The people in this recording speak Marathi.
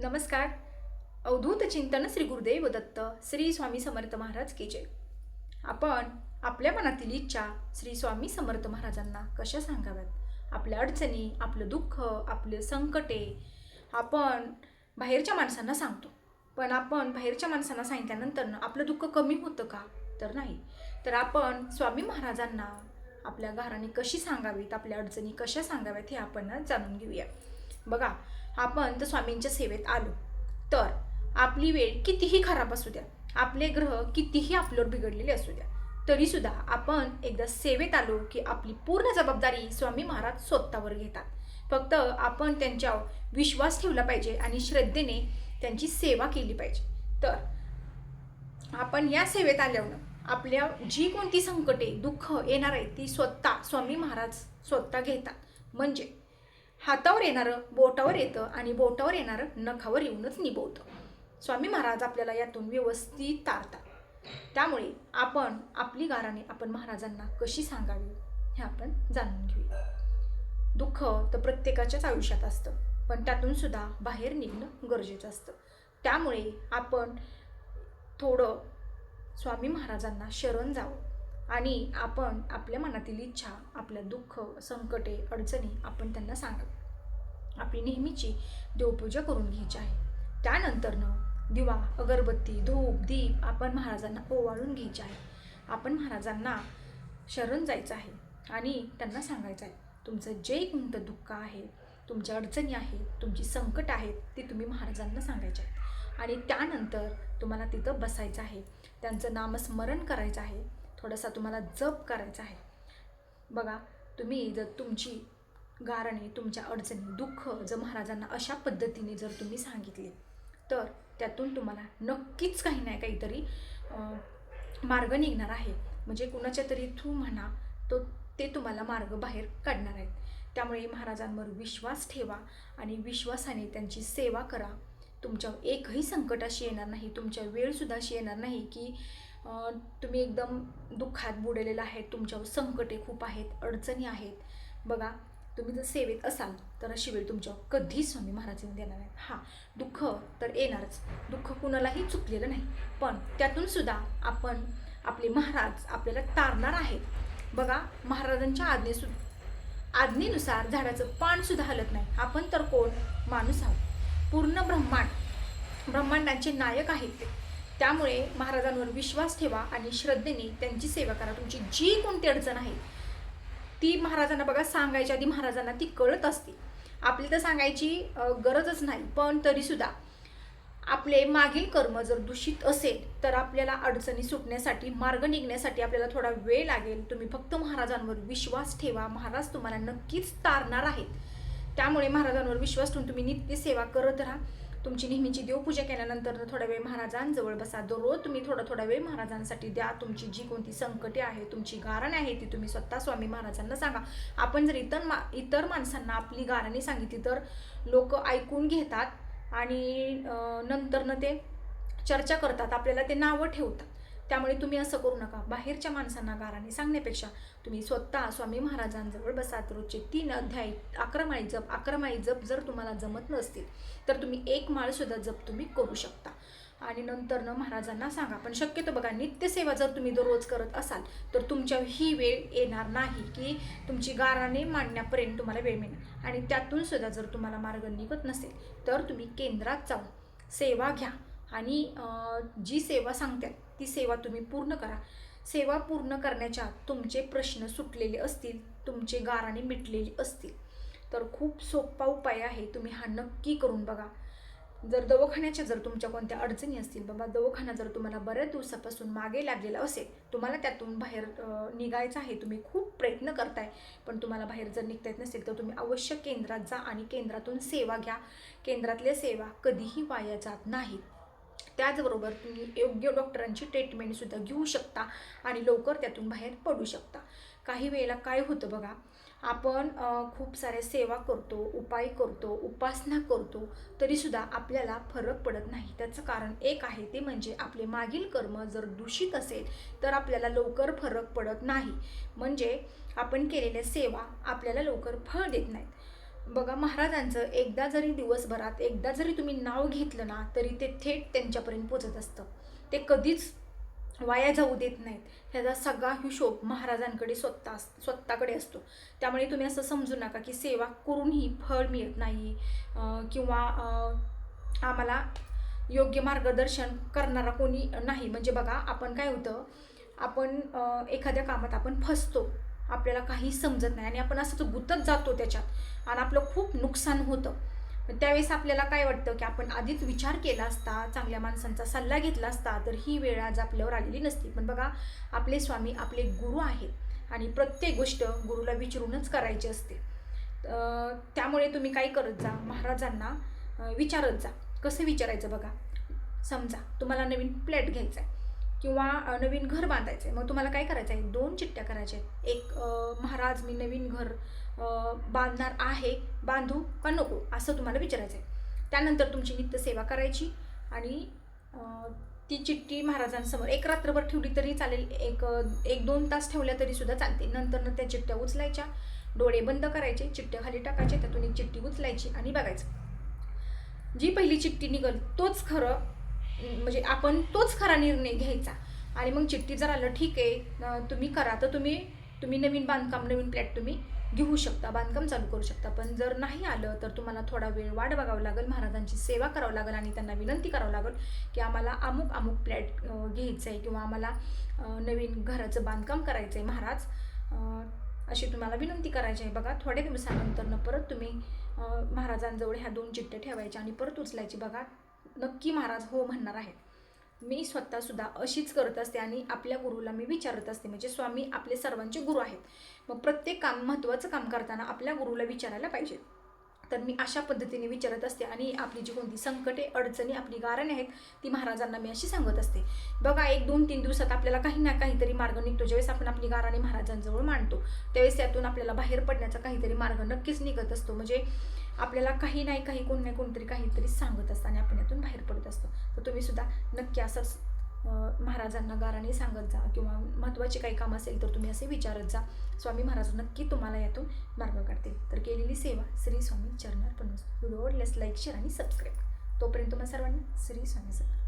नमस्कार. अवधूत चिंतन श्री गुरुदेव दत्त श्री स्वामी समर्थ महाराज की जय. आपण आपल्या मनातील इच्छा श्री स्वामी समर्थ महाराजांना कशा सांगाव्यात? आपल्या अडचणी आपलं दुःख आपले संकटे आपण बाहेरच्या माणसांना सांगतो. पण आपण बाहेरच्या माणसांना सांगितल्यानंतर आपलं दुःख कमी होतं का? तर नाही. तर आपण स्वामी महाराजांना आपल्या घराने कशी सांगावीत? आपल्या अडचणी कशा सांगाव्यात हे आपण जाणून घेऊया. बघा आपण तर स्वामींच्या सेवेत आलो. तर आपली वेळ कितीही खराब असू द्या आपले ग्रह कितीही आपल्यावर बिघडलेले असू द्या तरीसुद्धा आपण एकदा सेवेत आलो की आपली पूर्ण जबाबदारी स्वामी महाराज स्वतःवर घेतात. फक्त आपण त्यांच्यावर विश्वास ठेवला पाहिजे आणि श्रद्धेने त्यांची सेवा केली पाहिजे. तर आपण या सेवेत आल्यावर आपल्या जी कोणती संकटे दुःख येणार आहे ती स्वतः स्वामी महाराज स्वतः घेतात. म्हणजे हातावर येणारं बोटावर येतं आणि बोटावर येणारं नखावर येऊनच निभवतं. स्वामी महाराज आपल्याला यातून व्यवस्थित तारतात. त्यामुळे आपण आपली गाराने आपण महाराजांना कशी सांगावी हे आपण जाणून घेऊया. दुःख तर प्रत्येकाच्याच आयुष्यात असतं पण त्यातून सुद्धा बाहेर निघणं गरजेचं असतं. त्यामुळे आपण थोडं स्वामी महाराजांना शरण जावं. आणि आपण आपल्या मनातील इच्छा आपलं दुःख संकटे अडचणी आपण त्यांना सांगावं आपली नेहमीची देवपूजा करून घ्यायची आहे. त्यानंतरनं दिवा अगरबत्ती धूप दीप आपण महाराजांना ओवाळून घ्यायचे आहे. आपण महाराजांना शरण जायचं आहे आणि त्यांना सांगायचं आहे तुमचं जे कोणतं दुःख आहे तुमच्या अडचणी आहेत तुमची संकट आहेत ती तुम्ही महाराजांना सांगायचे आहेत आणि त्यानंतर तुम्हाला तिथं बसायचं आहे. त्यांचं नामस्मरण करायचं आहे. थोडासा तुम्हाला जप करायचा आहे. बघा तुम्ही जर तुमची गारणे तुमच्या अडचणी दुःख जर महाराजांना अशा पद्धतीने जर तुम्ही सांगितले तर त्यातून तुम्हाला नक्कीच काही नाही काहीतरी मार्ग निघणार आहे. म्हणजे कुणाच्या तरी थ्रू म्हणा तो ते तुम्हाला मार्ग बाहेर काढणार आहेत. त्यामुळे महाराजांवर विश्वास ठेवा आणि विश्वासाने त्यांची सेवा करा. तुमच्यावर एकही संकट अशी येणार नाही तुमच्या वेळसुद्धा अशी येणार नाही की तुम्ही एकदम दुःखात बुडलेला आहे तुमच्यावर संकटे खूप आहेत अडचणी आहेत. बघा तुम्ही जर सेवेत असाल तर अशी वेळ तुमच्यावर कधीच स्वामी महाराजांनी देणार नाही. हां दुःख तर येणारच. दुःख कुणालाही चुकलेलं नाही. पण त्यातून सुद्धा आपण आपले महाराज आपल्याला तारणार आहेत. बघा महाराजांच्या आज्ञेसु आज्ञेनुसार झाडाचं पानसुद्धा हलत नाही. आपण तर कोण? माणूस आहोत. पूर्ण ब्रह्मांड ब्रह्मांडांचे नायक आहेत ते. त्यामुळे महाराजांवर विश्वास ठेवा आणि श्रद्धेने त्यांची सेवा करा. तुमची जी कोणती अडचण आहे ती महाराजांना बघा सांगायच्या आधी महाराजांना ती कळत असते. आपली तर सांगायची गरजच नाही पण तरीसुद्धा आपले मागील कर्म जर दूषित असेल तर आपल्याला अडचणी सुटण्यासाठी मार्ग निघण्यासाठी आपल्याला थोडा वेळ लागेल. तुम्ही फक्त महाराजांवर विश्वास ठेवा. महाराज तुम्हाला नक्कीच तारणार आहेत. त्यामुळे महाराजांवर विश्वास ठेवून तुम्ही नित्य सेवा करत राहा. तुमची नेहमीची देवपूजा केल्यानंतर थोडा वेळ महाराजांजवळ बसा. दररोज तुम्ही थोडा थोडा वेळ महाराजांसाठी द्या. तुमची जी कोणती संकटे आहे तुमची गारण आहे ती तुम्ही स्वतः स्वामी महाराजांना सांगा. आपण जर इतर मा इतर माणसांना आपली गाराणी सांगितली तर लोक ऐकून घेतात आणि नंतरनं ते चर्चा करतात. आपल्याला ते नावं ठेवतात. त्यामुळे तुम्ही असं करू नका. बाहेरच्या माणसांना गाराने सांगण्यापेक्षा तुम्ही स्वतः स्वामी महाराजांजवळ बसात. रोजचे तीन अध्याय अक्रमाई जप अक्रमाई जप जर तुम्हाला जमत नसतील तर तुम्ही एक माळसुद्धा जप तुम्ही करू शकता. आणि नंतरनं महाराजांना सांगा. पण शक्यतो बघा नित्यसेवा जर तुम्ही दररोज करत असाल तर तुमच्या ही वेळ येणार नाही की तुमची गाराने मांडण्यापर्यंत तुम्हाला वेळ मिळणार. आणि त्यातून सुद्धा जर तुम्हाला मार्ग निघत नसेल तर तुम्ही केंद्रात जाऊन सेवा घ्या. आणि जी सेवा सांगतात ती सेवा तुम्ही पूर्ण करा. सेवा पूर्ण करण्याच्या तुमचे प्रश्न सुटलेले असतील तुमचे गाराने मिटलेले असतील. तर खूप सोपा उपाय आहे तुम्ही हा नक्की करून बघा. जर दवाखान्याच्या जर तुमच्या कोणत्या अडचणी असतील बाबा दवाखाना जर तुम्हाला बऱ्याच दिवसापासून मागे लागलेला असेल तुम्हाला त्यातून बाहेर निघायचं आहे तुम्ही खूप प्रयत्न करताय. पण तुम्हाला बाहेर जर निघता येत नसेल तर तुम्ही अवश्य केंद्रात जा आणि केंद्रातून सेवा घ्या. केंद्रातल्या सेवा कधीही वाया जात नाहीत. त्याचबरोबर तुम्ही योग्य डॉक्टरांची ट्रीटमेंटसुद्धा घेऊ शकता आणि लवकर त्यातून बाहेर पडू शकता. काही वेळेला काय होतं बघा आपण खूप साऱ्या सेवा करतो उपाय करतो उपासना करतो तरीसुद्धा आपल्याला फरक पडत नाही. त्याचं कारण एक आहे ते म्हणजे आपले मागील कर्म जर दूषित असेल तर आपल्याला लवकर फरक पडत नाही. म्हणजे आपण केलेल्या सेवा आपल्याला लवकर फळ देत नाहीत. बघा महाराजांचं एकदा जरी दिवसभरात एकदा जरी तुम्ही नाव घेतलं ना तरी ते थेट त्यांच्यापर्यंत पोचत असतं. ते कधीच वाया जाऊ देत नाहीत. ह्याचा सगळा हिशोब महाराजांकडे स्वतः अस स्वतःकडे असतो. त्यामुळे तुम्ही असं समजू नका की सेवा करूनही फळ मिळत नाही किंवा आम्हाला योग्य मार्गदर्शन करणारा कोणी नाही. म्हणजे बघा आपण काय होतं आपण एखाद्या कामात आपण फसतो. आपल्याला काही समजत नाही. आणि आपण असंच गुतत जातो त्याच्यात. आणि आपलं खूप नुकसान होतं. पण त्यावेळेस आपल्याला काय वाटतं की आपण आधीच विचार केला असता चांगल्या माणसांचा सल्ला घेतला असता तर ही वेळ आज आपल्यावर आलेली नसती. पण बघा आपले स्वामी आपले गुरु आहेत. आणि प्रत्येक गोष्ट गुरुला विचारूनच करायची असते. त्यामुळे तुम्ही काय करत जा महाराजांना विचारत जा. कसं विचारायचं बघा? समजा तुम्हाला नवीन प्लेट घ्यायचा आहे किंवा नवीन घर बांधायचं आहे मग तुम्हाला काय करायचं आहे? दोन चिठ्ठ्या करायच्या आहेत. एक महाराज मी नवीन घर बांधणार आहे बांधू का नको? असं तुम्हाला विचारायचं आहे त्यानंतर तुमची नित्य सेवा करायची आणि ती चिठ्ठी महाराजांसमोर एक रात्रभर ठेवली तरी चालेल. एक एक दोन तास ठेवल्या तरीसुद्धा चालते. नंतर त्या चिठ्ठ्या उचलायच्या. डोळे बंद करायचे. चिठ्ठ्या खाली टाकायचे. त्यातून एक चिठ्ठी उचलायची आणि बघायचं. जी पहिली चिठ्ठी निघल तोच खरं म्हणजे आपण तोच खरा निर्णय घ्यायचा. आणि मग चिठ्ठी जर आलं ठीक आहे तुम्ही करा. तर तुम्ही तुम्ही नवीन बांधकाम नवीन फ्लॅट तुम्ही घेऊ शकता बांधकाम चालू करू शकता. पण जर नाही आलं तर तुम्हाला थोडा वेळ वाट बघावं लागेल महाराजांची सेवा करावं लागेल आणि त्यांना विनंती करावं लागेल की आम्हाला अमुक अमुक फ्लॅट घ्यायचं आहे किंवा आम्हाला नवीन घराचं बांधकाम करायचं आहे महाराज अशी तुम्हाला विनंती करायची आहे. बघा थोड्या दिवसानंतर परत तुम्ही महाराजांजवळ ह्या दोन चिठ्ठ्या ठेवायच्या आणि परत उचलायची. बघा नक्की महाराज हो म्हणणार आहे मी स्वतःसुद्धा अशीच करत असते आणि आपल्या गुरुला मी विचारत असते. म्हणजे स्वामी आपले सर्वांचे गुरु आहेत. मग प्रत्येक काम महत्त्वाचं काम करताना आपल्या गुरुला विचारायला पाहिजे. तर मी अशा पद्धतीने विचारत असते आणि आपली जी कोणती संकटे अडचणी आपली गारणे आहेत ती महाराजांना मी अशी सांगत असते. बघा एक दोन तीन दिवसात आपल्याला काही ना काहीतरी मार्ग निघतो. ज्यावेळेस आपण आपली गाराणे महाराजांजवळ मांडतो त्यावेळेस त्यातून आपल्याला बाहेर पडण्याचा काहीतरी मार्ग नक्कीच निघत असतो. म्हणजे आपल्याला काही नाही काही कोण नाही कोणतरी काहीतरी सांगत असतं आणि आपण यातून बाहेर पडत असतो. तर तुम्ही सुद्धा नक्की असंच महाराजांना गाराने सांगत जा किंवा महत्त्वाचे काही काम असेल तर तुम्ही असे विचारत जा. स्वामी महाराज नक्की तुम्हाला यातून मार्ग काढतील. तर केलेली सेवा श्री स्वामी चरणार पण व्हिडिओ आवडल्यास लाईक शेअर आणि सबस्क्राईब तोपर्यंत तुम्हाला सर्वांना श्री स्वामी समर्थ